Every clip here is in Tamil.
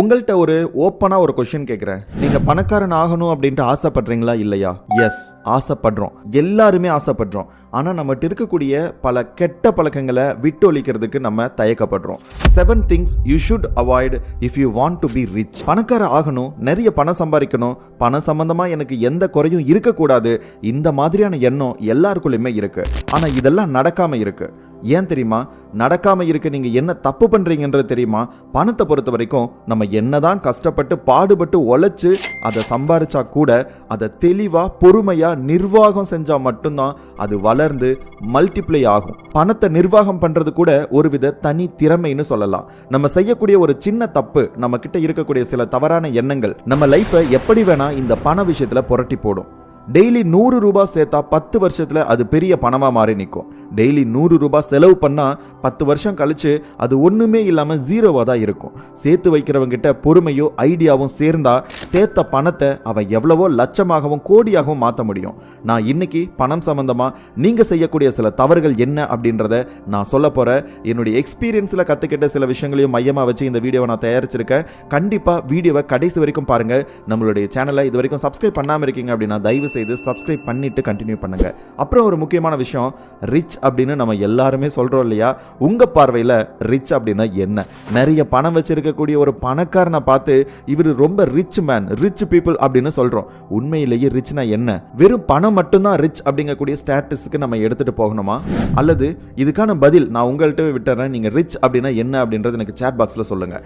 உங்கள்கிட்ட ஒரு ஓப்பனாக ஒரு கொஷின் கேட்குறேன் நீங்கள் பணக்காரன் ஆகணும் அப்படின்ட்டு ஆசைப்படுறீங்களா? இல்லையா? எஸ் ஆசைப்படுறோம். எல்லாருமே ஆசைப்படுறோம். ஆனால் நம்மகிட்ட இருக்கக்கூடிய பல கெட்ட பழக்கங்களை விட்டு ஒழிக்கிறதுக்கு நம்ம தயக்கப்படுறோம். Seven things you should avoid if you want to be rich பணக்கார ஆகணும் நிறைய பணம் சம்பாதிக்கணும். பணம் சம்பந்தமாக எனக்கு எந்த குறையும் இருக்கக்கூடாது. இந்த மாதிரியான எண்ணம் எல்லாருக்குள்ளேயுமே இருக்குது ஆனால் இதெல்லாம் நடக்காமல் இருக்குது ஏன் தெரியுமா? நடக்காம இருக்க நீங்க என்ன தப்பு பண்றீங்கன்றது தெரியுமா? பணத்தை பொறுத்த வரைக்கும் நம்ம என்னதான் கஷ்டப்பட்டு பாடுபட்டு உழைச்சு அதை சம்பாரிச்சா கூட அதை தெளிவா பொறுமையா நிர்வாகம் செஞ்சா மட்டும்தான் அது வளர்ந்து மல்டிப்ளை ஆகும். பணத்தை நிர்வாகம் பண்றது கூட ஒருவித தனி திறமைன்னு சொல்லலாம். நம்ம செய்யக்கூடிய ஒரு சின்ன தப்பு நம்ம கிட்ட இருக்கக்கூடிய சில தவறான எண்ணங்கள் நம்ம லைஃப்பை எப்படி வேணா இந்த பண விஷயத்துல புரட்டி போடும். டெய்லி நூறு ரூபாய் சேர்த்தா பத்து வருஷத்தில் அது பெரிய பணமாக மாறி நிற்கும் டெய்லி நூறு ரூபாய் செலவு பண்ணால் பத்து வருஷம் கழித்து அது ஒன்றுமே இல்லாமல் ஜீரோவாக தான் இருக்கும். சேர்த்து வைக்கிறவங்கிட்ட பொறுமையும் பொறுமையோ ஐடியாவும் சேர்ந்தா சேர்த்த பணத்தை அவன் எவ்வளவோ லட்சமாகவும் கோடியாகவும் மாற்ற முடியும். நான் இன்னைக்கு பணம் சம்மந்தமாக நீங்கள் செய்யக்கூடிய சில தவறுகள் என்ன அப்படின்றத நான் சொல்ல போகிற என்னுடைய எக்ஸ்பீரியன்ஸில் கற்றுக்கிட்ட சில விஷயங்களையும் மையமாக வச்சு இந்த வீடியோவை நான் தயாரிச்சிருக்கேன். கண்டிப்பாக வீடியோவை கடைசி வரைக்கும் பாருங்கள் நம்மளுடைய சேனலை இது வரைக்கும் சப்ஸ்கிரைப் பண்ணாமல் இருக்கீங்க அப்படின்னா தயவு செய்து சப்ஸ்கிரைப் பண்ணிட்டு கண்டினியூ பண்ணுங்க. அப்புறம் ஒரு முக்கியமான விஷயம் ரிச் அப்படின்னு நம்ம எல்லாருமே சொல்றோம் இல்லையா? உங்க பார்வையில் ரிச் அப்படின்னா என்ன? நிறைய பணம் வச்சிருக்கக்கூடிய ஒரு பணக்காரனை பார்த்து இவர் ரொம்ப ரிச் மேன் ரிச் பீப்புள் அப்படின்னு சொல்றோம். உண்மையிலேயே ரிச்னா என்ன? வெறும் பணம் மட்டும்தான் ரிச் அப்படிங்கக்கூடிய ஸ்டேட்டஸ்க்கு நம்ம எடுத்துட்டு போகணுமா? அல்லது இதுக்கான பதில் நான் உங்கள்கிட்ட விட்டுறேன் நீங்க ரிச் அப்படின்னா என்ன அப்படின்றது எனக்கு சேட் பாக்ஸ்ல சொல்லுங்க.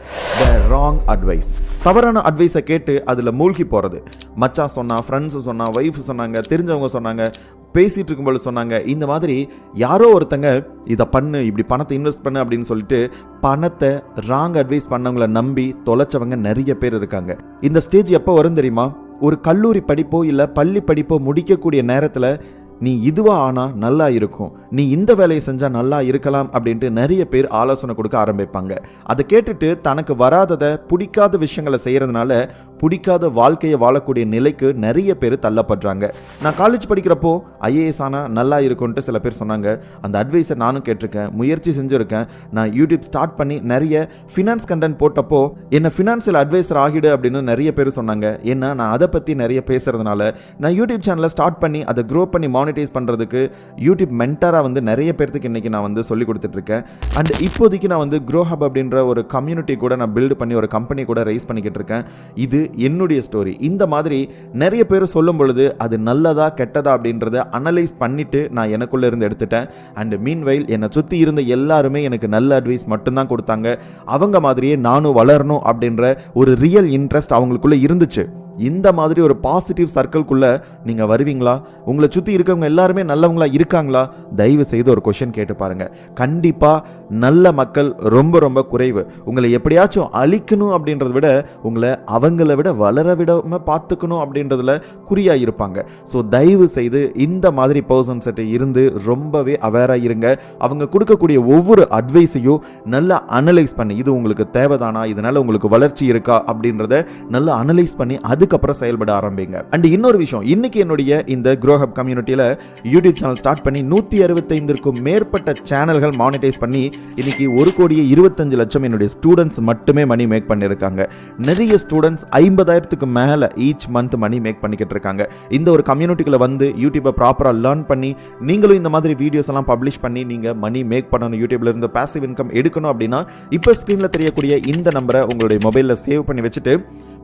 த ராங் அட்வைஸ் தவறான அட்வைஸை கேட்டு அதில் மூழ்கி போகிறது மச்சா சொன்னா ஃப்ரெண்ட்ஸ் சொன்னா ஒய்ஃப் சொன்னாங்க தெரிஞ்சவங்க சொன்னாங்க பேசிட்டு இருக்கும்போது சொன்னாங்க இந்த மாதிரி யாரோ ஒருத்தங்க இதை பண்ணு இப்படி பணத்தை இன்வெஸ்ட் பண்ணு அப்படின்னு சொல்லிட்டு பணத்தை ராங் அட்வைஸ் பண்ணவங்கள நம்பி தொலைச்சவங்க நிறைய பேர் இருக்காங்க. இந்த ஸ்டேஜ் எப்போ வரும் தெரியுமா? ஒரு கல்லூரி படிப்போ இல்லை பள்ளி படிப்போ முடிக்கக்கூடிய நேரத்தில் நீ இதுவா ஆனா நல்லா இருக்கும். நீ இந்த வேலையை செஞ்சா நல்லா இருக்கலாம் அப்படின்ட்டு நிறைய பேர் ஆலோசனை கொடுக்க ஆரம்பிப்பாங்க. அதை கேட்டுட்டு தனக்கு வராததை பிடிக்காத விஷயங்களை செய்யறதுனால பிடிக்காத வாழ்க்கையை வாழக்கூடிய நிலைக்கு நிறைய பேர் தள்ளப்படுறாங்க. நான் காலேஜ் படிக்கிறப்போ ஐஏஎஸ் ஆனால் நல்லா இருக்கும்ட்டு சில பேர் சொன்னாங்க. அந்த அட்வைஸை நானும் கேட்டிருக்கேன். முயற்சி செஞ்சுருக்கேன். நான் யூடியூப் ஸ்டார்ட் பண்ணி நிறைய ஃபினான்ஸ் கண்டென்ட் போட்டப்போ என்னை ஃபினான்சியல் அட்வைசர் ஆகிடு அப்படின்னு நிறைய பேர் சொன்னாங்க. ஏன்னா நான் அதை பற்றி நிறைய பேசுறதுனால நான் யூடியூப் சேனலை ஸ்டார்ட் பண்ணி அதை க்ரோ பண்ணி மானிட்டைஸ் பண்ணுறதுக்கு யூடியூப் மென்டராக வந்து நிறைய பேர்த்துக்கு இன்றைக்கி நான் வந்து சொல்லி கொடுத்துட்ருக்கேன். அண்ட் இப்போதைக்கு நான் வந்து க்ரோ ஹப் அப்படின்ற ஒரு கம்யூனிட்டி கூட நான் பில்டு பண்ணி ஒரு கம்பெனி கூட ரைஸ் பண்ணிக்கிட்டு இருக்கேன் இது என்னுடைய ஸ்டோரி இந்த மாதிரி நிறைய பேர் சொல்லும் பொழுது அது நல்லதா கெட்டதா அப்படின்றத அனலைஸ் பண்ணிவிட்டு நான் எனக்குள்ளே இருந்து எடுத்துட்டேன். அண்ட் மீன்வைல் என்னை சுற்றி இருந்த எல்லாருமே எனக்கு நல்ல அட்வைஸ் மட்டும்தான் கொடுத்தாங்க. அவங்க மாதிரியே நானும் வளரணும் அப்படின்ற ஒரு ரியல் இன்ட்ரெஸ்ட் அவங்களுக்குள்ளே இருந்துச்சு. இந்த மாதிரி ஒரு பாசிட்டிவ் சர்க்கிள்குள்ளே நீங்கள் வருவீங்களா? உங்களை சுற்றி இருக்கவங்க எல்லாருமே நல்லவங்களா இருக்காங்களா? தயவு செய்து ஒரு கொஷின் கேட்டு பாருங்கள் கண்டிப்பாக நல்ல மக்கள் ரொம்ப ரொம்ப குறைவு. உங்களை எப்படியாச்சும் அழிக்கணும் அப்படின்றத விட உங்களை அவங்கள விட வளர விடாம பார்த்துக்கணும் அப்படின்றதுல குறியாக இருப்பாங்க. ஸோ தயவு செய்து இந்த மாதிரி பர்சன்ஸ்கிட்ட இருந்து ரொம்பவே அவேராக இருங்க. அவங்க கொடுக்கக்கூடிய ஒவ்வொரு அட்வைஸையும் நல்லா அனலைஸ் பண்ணி இது உங்களுக்கு தேவைதானா? இதனால உங்களுக்கு வளர்ச்சி இருக்கா? அப்படின்றத நல்லா அனலைஸ் பண்ணி அதுக்கப்புறம் செயல்பட ஆரம்பிங்க. அண்ட் இன்னொரு விஷயம் இன்னைக்கு என்னுடைய இந்த grow hub hub YouTube channel start பண்ணி நூற்றி அறுபத்தைந்திற்கும் மேற்பட்ட சேனல்கள் மானிட்டைஸ் பண்ணி இன்னைக்கு ஒரு கோடியே இருபத்தஞ்சு லட்சம் என்னுடைய ஸ்டூடெண்ட்ஸ் மட்டுமே மணி மேக் பண்ணியிருக்காங்க நிறைய ஸ்டூடெண்ட்ஸ் ஐம்பதாயிரத்துக்கு மேலே ஈச் மந்த் மணி மேக் பண்ணிக்கிட்டு இருக்காங்க. இந்த ஒரு கம்யூனிட்டிக்குள்ள வந்து யூடியூப்பை ப்ராப்பராக லேர்ன் பண்ணி நீங்களும் இந்த மாதிரி வீடியோஸ் எல்லாம் பப்ளிஷ் பண்ணி நீங்கள் மணி மேக் பண்ணணும் யூடியூப்ல இருந்து பாசிவ் இன்கம் எடுக்கணும் அப்படின்னா இப்போ ஸ்க்ரீனில் தெரியக்கூடிய இந்த நம்பரை உங்களுடைய மொபைலில் சேவ் பண்ணி வச்சுட்டு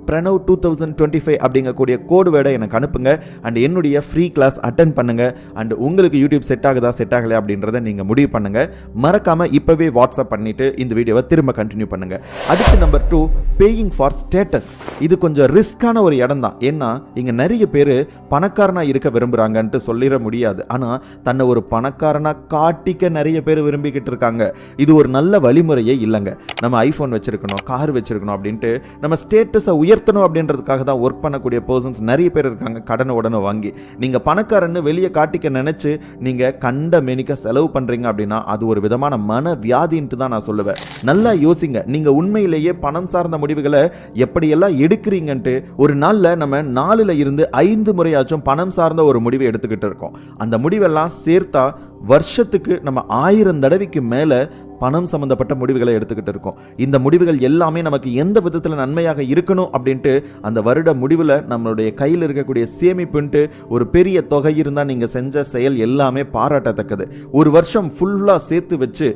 Pranav two thousand twenty five அப்படிங்கக்கூடிய கோடு வேர்டை எனக்கு அனுப்புங்க. அண்ட் என்னுடைய ஃப்ரீ கிளாஸ் அட்டன் பண்ணுங்க. அண்ட் உங்களுக்கு யூடியூப் செட் ஆகுதா செட் ஆகலையா அப்படின்றத நீங்கள் முடிவு பண்ணுங்க. மறக்காம இப்போவே வாட்ஸ்அப் பண்ணிட்டு இந்த வீடியோவை திரும்ப கண்டினியூ பண்ணுங்கள் அடுத்து number two paying for status இது கொஞ்சம் ரிஸ்க்கான ஒரு இடம் தான் ஏன்னா இங்கே நிறைய பேர் பணக்காரனாக இருக்க விரும்புகிறாங்கன்ட்டு சொல்லிட முடியாது. ஆனால் தன்னை ஒரு பணக்காரனாக காட்டிக்க நிறைய பேர் விரும்பிக்கிட்டு இருக்காங்க. இது ஒரு நல்ல வழிமுறையே இல்லைங்க. நம்ம ஐஃபோன் வச்சுருக்கணும் கார் வச்சுருக்கணும் அப்படின்ட்டு நம்ம ஸ்டேட்டஸை உயர்த்தணும் அப்படின்றதுக்காக தான் ஒர்க் பண்ணக்கூடிய பர்சன்ஸ் நிறைய பேர் இருக்காங்க கடனை உடனே வாங்கி. நீங்கள் பணக்காரன்னு வெளியே காட்டிக்க நினச்சி நீங்கள் கண்ட மெனிக்க செலவு பண்ணுறீங்க அப்படின்னா அது ஒரு விதமான மன வியாதின்ட்டு தான் நான் சொல்லுவேன். நல்லா யோசிங்க. நீங்கள் உண்மையிலேயே பணம் சார்ந்த முடிவுகளை எப்படியெல்லாம் எடுக்கிறீங்கன்ட்டு ஒரு நாள்ல நம்ம நாலுல இருந்து ஐந்து முறையாச்சும் பணம் சார்ந்த ஒரு முடிவை எடுத்துக்கிட்டு இருக்கோம். அந்த முடிவெல்லாம் சேர்த்தா வருஷத்துக்கு நம்ம ஆயிரம் தடவைக்கு மேலே பணம் சம்மந்தப்பட்ட முடிவுகளை எடுத்துக்கிட்டு இருக்கோம். இந்த முடிவுகள் எல்லாமே நமக்கு எந்த விதத்தில் நன்மையாக இருக்கணும் அப்படின்ட்டு அந்த வருட முடிவில் நம்மளுடைய கையில் இருக்கக்கூடிய சேமிப்புன்ட்டு ஒரு பெரிய தொகை இருந்தால் நீங்கள் செஞ்ச செயல் எல்லாமே பாராட்டத்தக்கது. ஒரு வருஷம் ஃபுல்லாக சேர்த்து வச்சு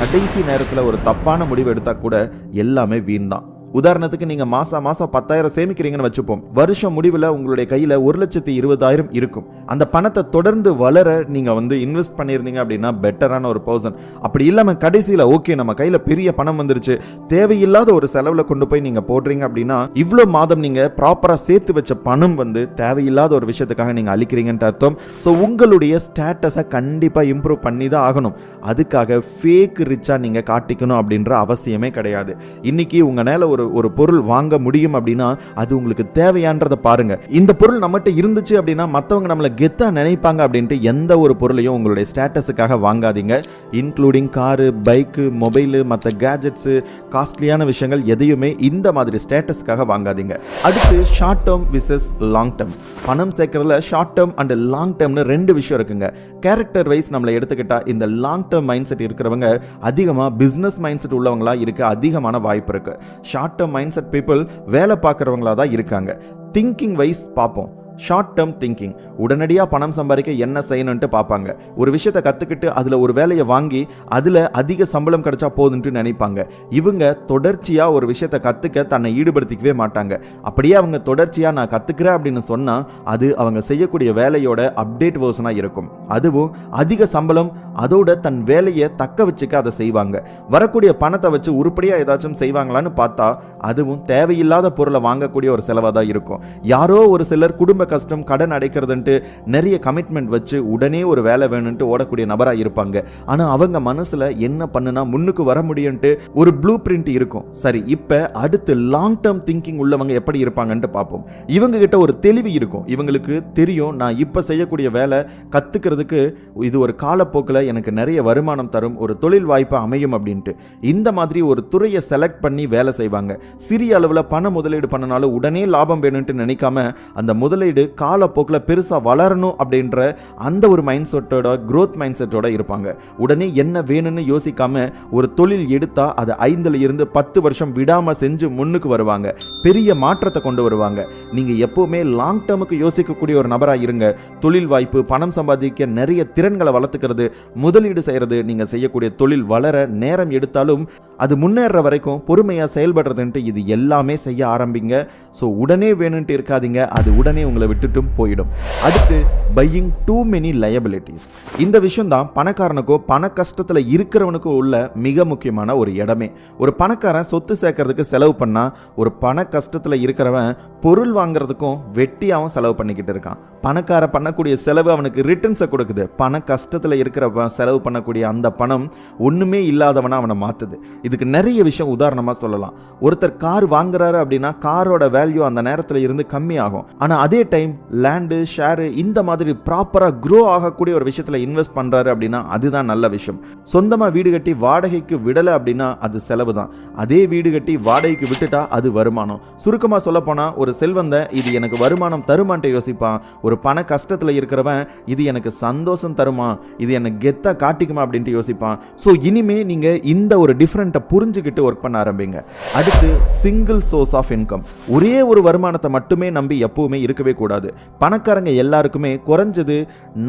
கடைசி நேரத்தில் ஒரு தப்பான முடிவு எடுத்தால் கூட எல்லாமே வீண் தான். உதாரணத்துக்கு நீங்க மாசம் மாசம் பத்தாயிரம் சேமிக்கிறீங்கன்னு வச்சுப்போம். வருஷம் முடிவில் உங்களுடைய கையில ஒரு லட்சத்தி இருபதாயிரம் இருக்கும். அந்த பணத்தை தொடர்ந்து வளர நீங்க வந்து இன்வெஸ்ட் பண்ணியிருந்தீங்க அப்படின்னா பெட்டரான ஒரு பர்சன் அப்படி இல்லாம கடைசியில ஓகே நம்ம கையில பெரிய பணம் வந்துருச்சு. தேவையில்லாத ஒரு செலவுல கொண்டு போய் நீங்க போடுறீங்க அப்படின்னா இவ்வளோ மாதம் நீங்க ப்ராப்பரா சேர்த்து வச்ச பணம் வந்து தேவையில்லாத ஒரு விஷயத்துக்காக நீங்க அழிக்கிறீங்கன்ட்டு அர்த்தம். ஸோ உங்களுடைய ஸ்டேட்டஸை கண்டிப்பா இம்ப்ரூவ் பண்ணி தான் ஆகணும். அதுக்காக ஃபேக் ரிச்சா நீங்க காட்டிக்கணும் அப்படின்ற அவசியமே கிடையாது. இன்னைக்கு உங்க மேல ஒரு ஒரு பொருள் வாங்க முடியும் அப்படின்னா அது உங்களுக்கு தேவையான்றதை பாருங்க. இந்த பொருள் நம்மகிட்ட இருந்துச்சு அப்படின்னா மற்றவங்க நம்மளை கெத்தா நினைப்பாங்க அப்படின்ட்டு எந்த ஒரு பொருளையும் உங்களுடைய ஸ்டேட்டஸுக்காக வாங்காதீங்க. இன்க்ளூடிங் காரு பைக்கு மொபைலு மற்ற கேஜெட்ஸு காஸ்ட்லியான விஷயங்கள் எதையுமே இந்த மாதிரி ஸ்டேட்டஸ்க்காக வாங்காதீங்க. அடுத்து short term vices long term பணம் சேர்க்கறதுல ஷார்ட் டேர்ம் அண்ட் லாங் டேர்ம்னு ரெண்டு விஷயம் இருக்குங்க. கேரக்டர் வைஸ் நம்மளை எடுத்துக்கிட்டா இந்த லாங் டேர்ம் மைண்ட் செட் இருக்கிறவங்க அதிகமாக பிஸ்னஸ் மைண்ட் செட் உள்ளவங்களா இருக்க அதிகமான வாய்ப்பு இருக்கு. Short term mind set people வேலை பார்க்குறவங்களா தான் இருக்காங்க. திங்கிங் வைஸ் பார்ப்போம். ஷார்ட் டேர்ம் திங்கிங் உடனடியாக பணம் சம்பாதிக்க என்ன செய்யணும்ட்டு பார்ப்பாங்க. ஒரு விஷயத்தை கற்றுக்கிட்டு அதில் ஒரு வேலையை வாங்கி அதில் அதிக சம்பளம் கிடைச்சா போதுன்ட்டு நினைப்பாங்க. இவங்க தொடர்ச்சியாக ஒரு விஷயத்தை கற்றுக்க தன்னை ஈடுபடுத்திக்கவே மாட்டாங்க. அப்படியே அவங்க தொடர்ச்சியாக நான் கற்றுக்கிறேன் அப்படின்னு சொன்னால் அது அவங்க செய்யக்கூடிய வேலையோட அப்டேட் வேர்ஷனாக இருக்கும். அதுவும் அதிக சம்பளம் அதோட தன் வேலையை தக்க வச்சுக்க அதை செய்வாங்க. வரக்கூடிய பணத்தை வச்சு உருப்படியாக ஏதாச்சும் செய்வாங்களான்னு பார்த்தா அதுவும் தேவையில்லாத பொருளை வாங்கக்கூடிய ஒரு செலவாக தான் இருக்கும். யாரோ ஒரு சிலர் குடும்ப கஷ்டம் கடன் அடைக்கிறதுன்ட்டு நிறைய கமிட்மெண்ட் வச்சு உடனே ஒரு வேலை வேணும்ட்டு ஓடக்கூடிய நபராக இருப்பாங்க. ஆனால் அவங்க மனசில் என்ன பண்ணுனா முன்னுக்கு வர முடியும்ட்டு ஒரு ப்ளூ பிரிண்ட் இருக்கும். சரி இப்போ அடுத்து லாங் டேர்ம் திங்கிங் உள்ளவங்க எப்படி இருப்பாங்கன்ட்டு பார்ப்போம். இவங்க கிட்ட ஒரு தெளிவு இருக்கும். இவங்களுக்கு தெரியும் நான் இப்போ செய்யக்கூடிய வேலை கற்றுக்கிறதுக்கு இது ஒரு காலப்போக்கில் எனக்கு நிறைய வருமானம் தரும் ஒரு தொழில் வாய்ப்பு அமையும் அப்படின்ட்டு. இந்த மாதிரி ஒரு துறையை செலக்ட் பண்ணி வேலை செய்வாங்க. சிறிய அளவில் பண முதலீடு பண்ணனாலும் உடனே லாபம் வேணும்ட்டு நினைக்காம அந்த முதலீடு காலப்போக்கில் பெருசாக வளரணும் அப்படின்ற அந்த ஒரு மைண்ட் செட்டோட க்ரோத் மைண்ட் செட்டோட இருப்பாங்க. உடனே என்ன வேணும்னு யோசிக்காம ஒரு தொழில் எடுத்தா அது ஐந்துல இருந்து பத்து வருஷம் விடாம செஞ்சு முன்னுக்கு வருவாங்க. பெரிய மாற்றத்தை கொண்டு வருவாங்க. நீங்க எப்பவுமே லாங் டேர்முக்கு யோசிக்கக்கூடிய ஒரு நபராக இருங்க. தொழில் வாய்ப்பு பணம் சம்பாதிக்க நிறைய திறன்களை வளர்த்துக்கிறது முதலீடு செய்யறது நீங்க செய்யக்கூடிய தொழில் வளர நேரம் எடுத்தாலும் அது முன்னேற வரைக்கும் பொறுமையா செயல்படுறதுன்ட்டு இது எல்லாமே செய்ய ஆரம்பிங்க. ஸோ உடனே வேணும்ட்டு இருக்காதீங்க. அது உடனே உங்களை விட்டுட்டும் போயிடும். அடுத்து பையிங் டூ மெனி லயபிலிட்டிஸ் இந்த விஷயம் தான் பணக்காரனுக்கோ பண கஷ்டத்தில் இருக்கிறவனுக்கோ உள்ள மிக முக்கியமான ஒரு இடமே. ஒரு பணக்காரன் சொத்து சேர்க்கறதுக்கு செலவு பண்ணா ஒரு பண கஷ்டத்தில் இருக்கிறவன் பொருள் வாங்குறதுக்கும் வெட்டியாகவும் செலவு பண்ணிக்கிட்டு இருக்கான். பணக்கார பண்ணக்கூடிய செலவு அவனுக்கு ரிட்டர்ன்ஸை கொடுக்குது. பண கஷ்டத்தில் இருக்கிற செலவு பண்ணக்கூடிய அந்த பணம் ஒன்றுமே இல்லாதவனை அவனை மாற்றுது இதுக்கு நிறைய விஷயம் உதாரணமாக சொல்லலாம். ஒருத்தர் கார் வாங்குறாரு அப்படின்னா காரோட வேல்யூ அந்த நேரத்தில் இருந்து கம்மியாகும். ஆனால் அதே டைம் லேண்டு ஷேரு இந்த மாதிரி ப்ராப்பராக க்ரோ ஆகக்கூடிய ஒரு விஷயத்தில் இன்வெஸ்ட் பண்ணுறாரு அப்படின்னா அதுதான் நல்ல விஷயம். சொந்தமாக வீடு கட்டி வாடகைக்கு விடலை அப்படின்னா அது செலவு தான். அதே வீடு கட்டி வாடகைக்கு விட்டுட்டா அது வருமானம். சுருக்கமாக சொல்லப்போனால் ஒரு செல்வந்த இது எனக்கு வருமானம் தருமான்ட்டு யோசிப்பான் ஒரு பண கஷ்டத்தில் இருக்கிறவன் இது எனக்கு சந்தோஷம் தருமா? இது எனக்கு கெத்தா காட்டிக்குமா அப்படின்ட்டு யோசிப்பான் ஸோ இனிமே நீங்கள் இந்த ஒரு டிஃப்ரெண்ட்டை புரிஞ்சுக்கிட்டு ஒர்க் பண்ண ஆரம்பிங்க. அடுத்து சிங்கிள் சோர்ஸ் ஆஃப் இன்கம் ஒரே ஒரு வருமானத்தை மட்டுமே நம்பி எப்பவுமே இருக்கவே கூடாது பணக்காரங்க எல்லாருக்குமே குறைஞ்சது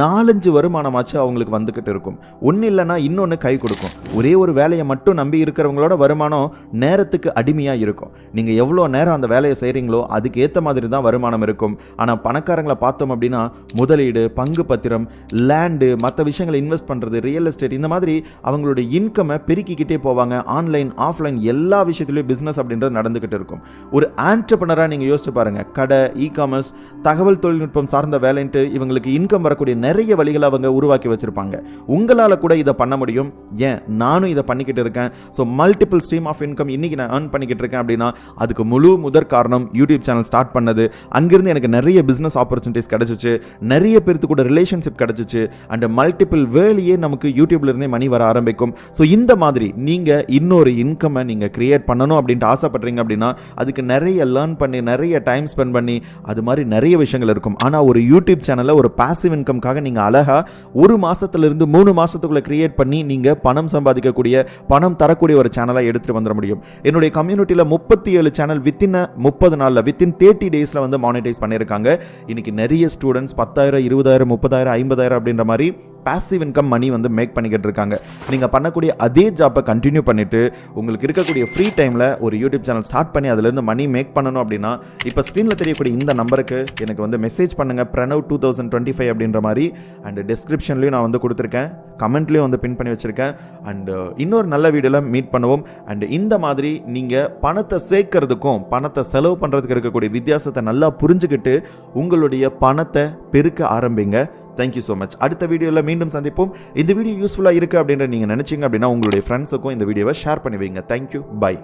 நாலஞ்சு வருமானமாச்சு அவங்களுக்கு வந்துக்கிட்டு இருக்கும். ஒன்று இல்லைன்னா இன்னொன்று கை கொடுக்கும். ஒரே ஒரு வேலையை மட்டும் நம்பி இருக்கிறவங்களோட வருமானம் நேரத்துக்கு அடிமையாக இருக்கும். நீங்கள் எவ்வளோ நேரம் அந்த வேலையை செய்கிறீங்களோ அதுக்கு ஏற்ற மாதிரி தான் வருமானம் இருக்கும். ஆனால் பணக்காரங்களை பார்த்தோம் அப்படின்னா முதலீடு பங்கு பத்திரம் லேண்டு மற்ற விஷயங்களை இன்வெஸ்ட் பண்ணுறது ரியல் எஸ்டேட் இந்த மாதிரி அவங்களுடைய இன்கம்மை பெருக்கிக்கிட்டே போவாங்க. ஆன்லைன் ஆஃப்லைன் எல்லா விஷயத்துலையும் பிஸ்னஸ் அப்படின்றது நடந்துக்கிட்டு இருக்கும். ஒரு ஆண்டர்பனராக நீங்கள் யோசிச்சு பாருங்கள் கடை இ காமர்ஸ் தகவல் தொழில்நுட்பம் சார்ந்த வேலைன்ட்டு இவங்களுக்கு இன்கம் வரக்கூடிய நிறைய வழிகளை அவங்க உருவாக்கி வச்சுருப்பாங்க. உங்களால் கூட இதை பண்ண முடியும். ஏன்? நானும் இதை பண்ணிக்கிட்டு இருக்கேன். So multiple stream of income இன்றைக்கி நான் ஏர்ன் பண்ணிக்கிட்டு இருக்கேன் அப்படின்னா அதுக்கு முழு முதற் காரணம் யூடியூப் சேனல் ஸ்டார்ட் பண்ணது. அங்கேருந்து எனக்கு நிறைய பிஸ்னஸ் ஆப்பர்ச்சுனிட்டிஸ் கிடச்சிச்சு. நிறைய பேர்த்து கூட ரிலேஷன்ஷிப் கிடைச்சிச்சு. அண்ட் மல்டிபிள் வேலையே நமக்கு யூடியூப்லேருந்தே மணி வர ஆரம்பிக்கும். ஸோ இந்த மாதிரி நீங்கள் இன்னொரு இன்கம்மை நீங்கள் க்ரியேட் பண்ணணும் அப்படின்ட்டு ஆசைப்பட்றீங்க ஆசைப்படுறீங்க அப்படின்னா அதுக்கு நிறைய லேர்ன் பண்ணி நிறைய டைம் ஸ்பெண்ட் பண்ணி அது மாதிரி நிறைய விஷயங்கள் இருக்கும். ஆனால் ஒரு யூடியூப் சேனலில் ஒரு பாசிவ் இன்கம்காக நீங்கள் அழகாக ஒரு மாதத்துலேருந்து மூணு மாதத்துக்குள்ளே கிரியேட் பண்ணி நீங்கள் பணம் சம்பாதிக்கக்கூடிய பணம் தரக்கூடிய ஒரு சேனலாக எடுத்துகிட்டு வந்துட முடியும். என்னுடைய கம்யூனிட்டியில் முப்பத்தி ஏழு சேனல் வித்தின் முப்பது நாளில் வித்தின் தேர்ட்டி டேஸில் வந்து மானிட்டைஸ் பண்ணியிருக்காங்க. இன்றைக்கி நிறைய ஸ்டூடெண்ட்ஸ் பத்தாயிரம் இருபதாயிரம் முப்பதாயிரம் ஐம்பதாயிரம் அப்படின்ற மாதிரி பாசிவ் இன்கம் மணி வந்து மேக் பண்ணிக்கிட்டு இருக்காங்க. நீங்கள் பண்ணக்கூடிய அதே ஜாப்பை கண்டினியூ பண்ணிவிட்டு உங்களுக்கு இருக்கக்கூடிய ஃப்ரீ டைமில் ஒரு யூடியூப் சேனல் ஸ்டார்ட் பண்ணி அதுலேருந்து மணி மேக் பண்ணணும் அப்படின்னா இப்போ ஸ்க்ரீனில் தெரியக்கூடிய இந்த நம்பருக்கு எனக்கு வந்து மெசேஜ் பண்ணுங்கள் Pranav two thousand twenty five அப்படின்ற மாதிரி. அண்ட் டிஸ்கிரிப்ஷன்லையும் நான் வந்து கொடுத்துருக்கேன். கமெண்ட்லேயும் வந்து பின் பண்ணி வச்சுருக்கேன். அண்டு uh, இன்னொரு நல்ல வீடியோவில் மீட் பண்ணுவோம். அண்ட் இந்த மாதிரி நீங்கள் பணத்தை சேர்க்கறதுக்கும் பணத்தை செலவு பண்ணுறதுக்கு இருக்கக்கூடிய வித்தியாசத்தை நல்லா புரிஞ்சுக்கிட்டு உங்களுடைய பணத்தை பெருக்க ஆரம்பிங்க. தேங்க்யூ ஸோ மச் அடுத்த வீடியோவில் மீண்டும் சந்திப்போம். இந்த வீடியோ யூஸ்ஃபுல்லாக இருக்குது அப்படின்ற நீங்கள் நினச்சிங்க அப்படின்னா உங்களுடைய ஃப்ரெண்ட்ஸுக்கும் இந்த வீடியோவை ஷேர் பண்ணி வைங்க. Thank you bye